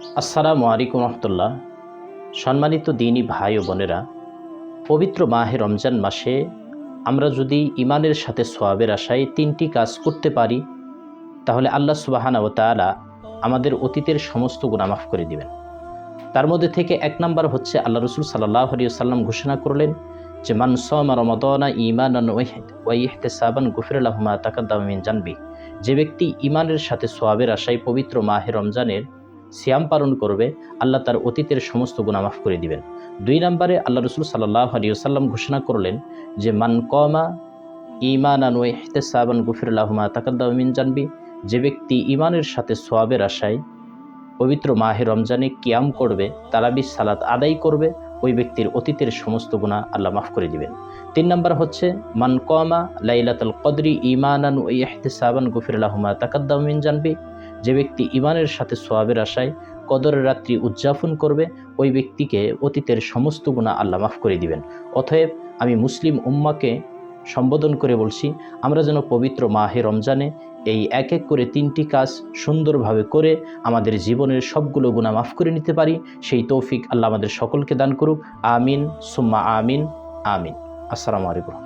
আসসালামু আলাইকুম রহমতুল্লাহ। সম্মানিত দিনী ভাই ও বোনেরা, পবিত্র মাহে রমজান মাসে আমরা যদি ইমানের সাথে সোয়াবের আশায় তিনটি কাজ করতে পারি, তাহলে আল্লাহ সুবাহানা ও তালা আমাদের অতীতের সমস্ত গুণা মাফ করে দিবেন। তার মধ্যে থেকে এক নাম্বার হচ্ছে আল্লাহ রসুল সাল্লাহ সাল্লাম ঘোষণা করলেন যে, মান সমা রমদনা ইমান ওয়াইহতে সাবান গুফিরুল্লাহমা তাকাদ্দামিন জানবি। যে ব্যক্তি ইমানের সাথে সোয়াবের আশায় পবিত্র মাহে রমজানের সিয়াম পালন করবে, আল্লাহ তার অতীতের সমস্ত গুণা মাফ করে দিবেন। দুই নম্বরে আল্লাহ রসুল সাল্লাহ আলিয়াল্লাম ঘোষণা করলেন যে, মান কমা ইমান আনু এহতে সাবান গুফিরুল্লাহমা তাকাদ্দামিন জানবি যে ব্যক্তি ইমানের সাথে সোয়াবের আশায় পবিত্র মাহে রমজানে কিয়াম করবে তারাবি সালাত আদায় করবে, ওই ব্যক্তির অতীতের সমস্ত গুণা আল্লাহ মাফ করে দিবেন। তিন নম্বর হচ্ছে, মান কমা লাইলাতুল কদরি ইমানান ও ইহতেসাবান গুফিরুল্লাহমা তাকাদ্দামিন জানবি যে ব্যক্তি ইমানের সাথে সোয়াবের আশায় কদরের রাত্রি উদযাপন করবে, ওই ব্যক্তিকে অতীতের সমস্ত গুণা আল্লাহ মাফ করে দিবেন। অতএব আমি মুসলিম উম্মাকে সম্বোধন করে বলছি, আমরা যেন পবিত্র মাহে রমজানে এই এক এক করে তিনটি কাজ সুন্দরভাবে করে আমাদের জীবনের সবগুলো গুণা মাফ করে নিতে পারি, সেই তৌফিক আল্লাহ আমাদের সকলকে দান করুক। আমিন, সুম্মা আমিন আমিন। আসসালামু আলাইকুম।